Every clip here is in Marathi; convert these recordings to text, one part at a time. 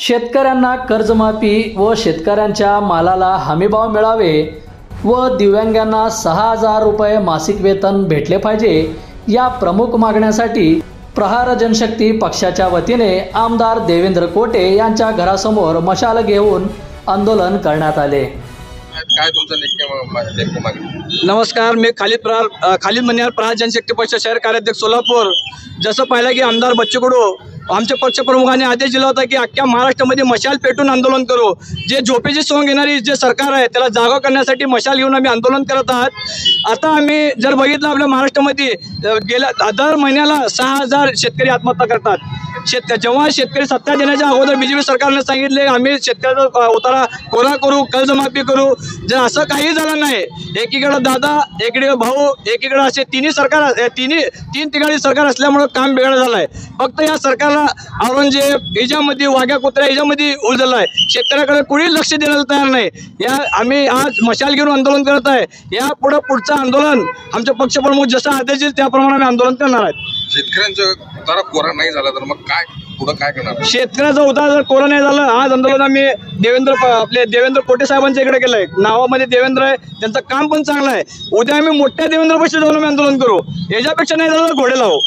शेतकऱ्यांना कर्जमाफी व शेतकऱ्यांच्या मालाला हमीभाव मिळावे व दिव्यांगांना सहा हजार रुपये मासिक वेतन भेटले पाहिजे या प्रमुख मागण्यासाठी प्रहार जनशक्ती पक्षाच्या वतीने आमदार देवेंद्र कोटे यांच्या घरासमोर मशाल घेऊन आंदोलन करण्यात आले. काय तुमचं नमस्कार मी खालिद प्रहार अ, खालिद मनियार प्रहार जनशक्ती पक्ष शहर कार्याध्यक्ष सोलापूर. जसं पाहिलं की आमदार बच्चू कडू आमच्या पक्षप्रमुखाने आदेश दिला होता की अख्ख्या महाराष्ट्रामध्ये मशाल पेटून आंदोलन करू. जे झोपेची सोंग घेणारी जे सरकार आहे त्याला जागा करण्यासाठी मशाल घेऊन आम्ही आंदोलन करत आहात. आता आम्ही जर बघितलं आपल्या महाराष्ट्रामध्ये गेल्या दर महिन्याला सहा हजार शेतकरी आत्महत्या करतात. शेत जेव्हा शेतकरी सत्ता देण्याच्या अगोदर बीजेपी जे सरकारने सांगितले आम्ही शेतकऱ्याचा उतारा कोरा करू कर्जमाफी करू. जर असं काही झालं नाही एकीकडं दादा एकीकडे भाऊ एकीकडे असे तिन्ही सरकार तिन्ही तीन ठिकाणी सरकार असल्यामुळं काम बिघड झालं आहे फक्त या सरकारला औरंगजेब याच्यामध्ये वाघ्या कुत्र्या याच्यामध्ये उलझलं आहे. शेतकऱ्याकडे कोणी लक्ष देण्याला तयार नाही. या आम्ही आज मशाल घेऊन आंदोलन करत आहे. या पुढं पुढचं आंदोलन आमचे पक्षप्रमुख जसं आदेश देईल त्याप्रमाणे आम्ही आंदोलन करणार आहेत. शेतकऱ्यांचं कोरा नाही झाला तर मग काय पुढं काय करणार? शेतकऱ्याचा उतार जर कोरा नाही झालं आज आंदोलन आम्ही देवेंद्र प- आपले देवेंद्र कोटे साहेबांच्या इकडे केलंय. नावामध्ये देवेंद्र आहे त्यांचं काम पण चांगलं आहे. उद्या आम्ही मोठ्या देवेंद्रपाशी जाऊन आम्ही आंदोलन करू. याच्यापेक्षा नाही झालं तर घोडे लावू.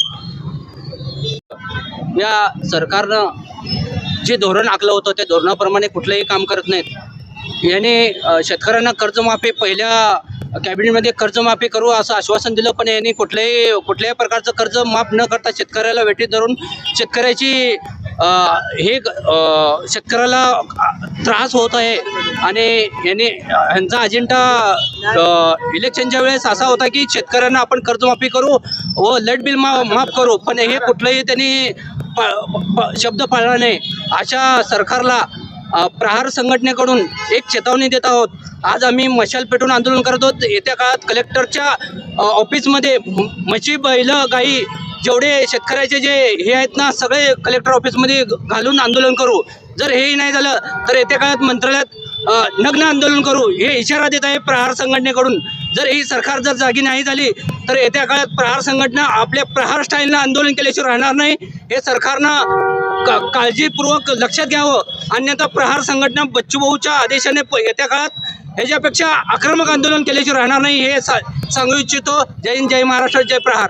या सरकारनं जे धोरण आखलं होतं त्या धोरणाप्रमाणे कुठलंही काम करत नाहीत. याने शेतकऱ्यांना कर्जमाफी पहिल्या कॅबिनेटमध्ये कर्जमाफी करू असं आश्वासन दिलं पण यांनी कुठल्याही कुठल्याही प्रकारचं कर्ज माफ न करता शेतकऱ्याला वेटीत धरून शेतकऱ्याची हे शेतकऱ्याला त्रास होत आहे. आणि यांनी ह्यांचा अजेंडा इलेक्शनच्या वेळेस असा होता की शेतकऱ्यांना आपण कर्जमाफी करू व लाइट बिल मा माफ करू. पण हे कुठलंही त्यांनी पा प- शब्द पाळला नाही. अशा सरकारला प्रहार संघटनेकडून एक चेतावणी देत आहोत. आज आम्ही मशाल पेटून आंदोलन करत आहोत. येत्या काळात कलेक्टरच्या ऑफिसमध्ये म्हशी बैल गाई जेवढे शेतकऱ्याचे जे हे आहेत ना सगळे कलेक्टर ऑफिसमध्ये घालून आंदोलन करू. जर हेही नाही झालं तर येत्या काळात मंत्रालयात नग्न आंदोलन करू. हे इशारा देत आहे प्रहार संघटनेकडून. जर ही सरकार जर जागी नाही झाली तर येत्या काळात प्रहार संघटना आपल्या प्रहार स्टाईलनं आंदोलन केल्याशिवाय राहणार नाही. हे सरकारनं का काळजीपूर्वक लक्षात घ्यावं. अन्यथा प्रहार संघटना बच्चूभाऊच्या आदेशाने प- येत्या काळात ह्याच्यापेक्षा आक्रमक आंदोलन केल्याशिवाय राहणार नाही हे सा सांगू इच्छितो. जय हिंद जय महाराष्ट्र जय प्रहार.